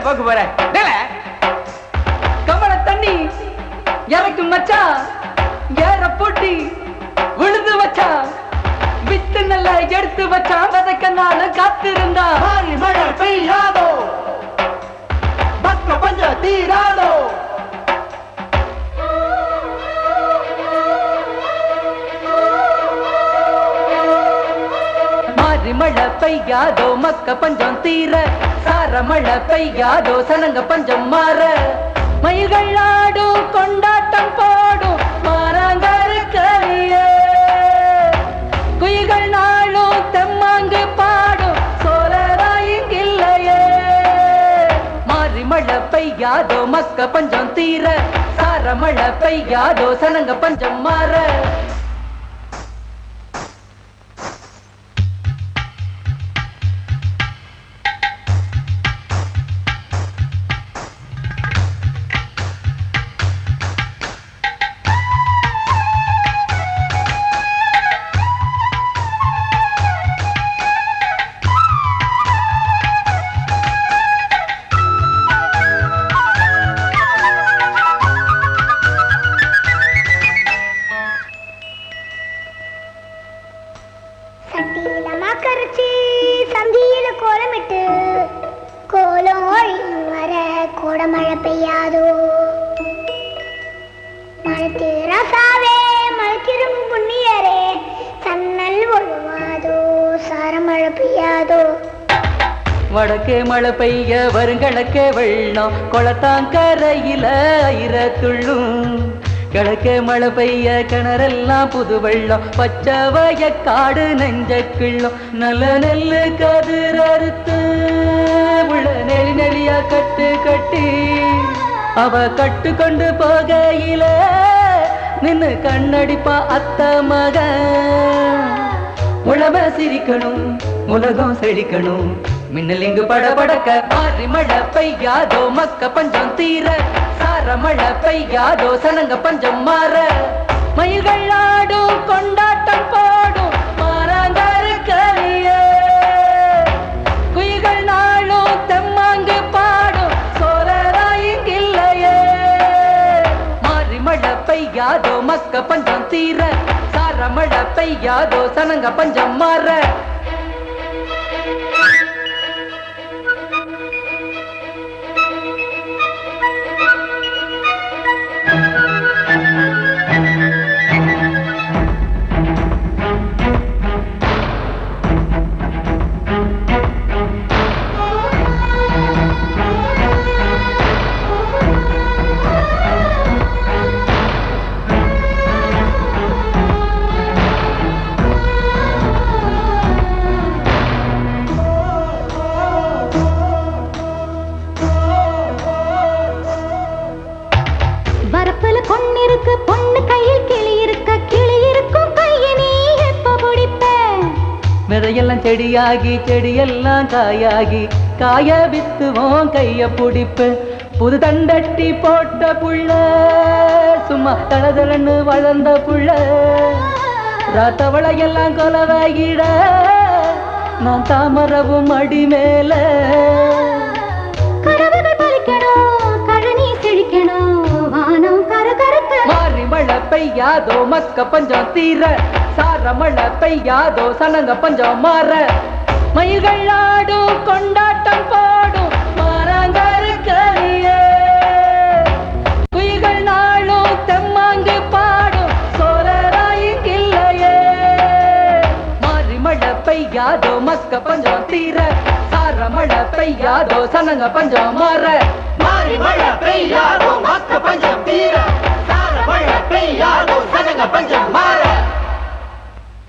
என்ன பார்க்க போற? கமல தண்ணி இறக்கும் மச்சா ஏற போட்டி விழுந்து வச்சா வித்து நல்லா எடுத்து வச்சா விதைக்க நாள் காத்திருந்தா மழை பெய்யாதோ? பக்க பஞ்ச தீராதோ? பெய்யாதோ மக்க பஞ்சம் தீர சார மழை பெய்யாதோ சனங்க பஞ்சம் மாற. மயில்கள் ஆடும் கொண்டாட்டம் போடும் மாறாங்கருக்கறியே குயில்கள் நாளும் தெம்மாங்கு பாடும் சோழரா இங்கில்லையே. மாறி மழை பெய்யாதோ மக்க பஞ்சம் தீர சார மழை பெய்யாதோ சனங்க பஞ்சம் மாற. சட்டியில சந்தியில கோலமிட்டு கோலம் ஒழியும் வர கோடமழை பெய்யாதோ? மழத்து ரசாவே மழத்திரும் புண்ணியரே சன்னல் ஒழுவாதோ? சாரமழை பெய்யாதோ? வடக்கே மழை பெய்ய வருங்கடக்கே வெள்ளம் குளத்தாங்கரையில ஐர துள்ளும் கிழக்கே மழை பெய்ய கிணறெல்லாம் புது வெள்ளம் பச்சை வயக்காடு நெஞ்ச கிள்ளும். நல்ல நெல்லு கதிர் அறுத்து உள்ள நெளி நெளியா கட்டு கட்டி. அவ கட்டு கொண்டு போகையில நின்னு கண்ணடிப்பா அத்த மகன். உழவ சிரிக்கணும் உலகம் செழிக்கணும். மின்னலிங்கு பட படக்க மாறி மழை பெய்யாதோ மக்க பஞ்சம் தீர. சார மழை பெய்யாதோ சனங்க பஞ்சம் மாற. மயில்கள் ஆடும் கொண்டாட்டம் போடும் மாறாங்கருக்கறியே குயில்கள் நாளும் தெம்மாங்கு பாடும் சோழராயிங்கில்லையே. மாறி மழை பெய்யாதோ மக்க பஞ்சம் தீர. சார மழை பெய்யாதோ சனங்க பஞ்சம் மாற. விதையெல்லாம் செடியாகி செடியெல்லாம் காயாகி காய வித்துவோம் கைய பிடிப்பு. புது தண்டட்டி போட்ட புள்ள சும்மா தளதளன்னு வளர்ந்த புள்ள. ராத்தவளையெல்லாம் கொலவாகிட நான் தாமரவும் அடி மேல பெய்யாதோ மஸ்க பஞ்சம் தீர சாரமழ பெய்யாதோ சனங்க பஞ்சம் மாற. மயில்கள் ஆடும் கொண்டாட்டம் போடும் குயில்கள் நாளும் தெம்மாங்கு பாடும் சோழராயிங்கில்லையே மாறி பெய்யாதோ மக்க பஞ்சம் தீர சார மழை பெய்யாதோ சனங்க பஞ்சம் மாற. மாறி மழை பெய்யாதோ மஸ்க பஞ்சம் தீர சார மழை பெய்யாதோ சனங்க பஞ்சம்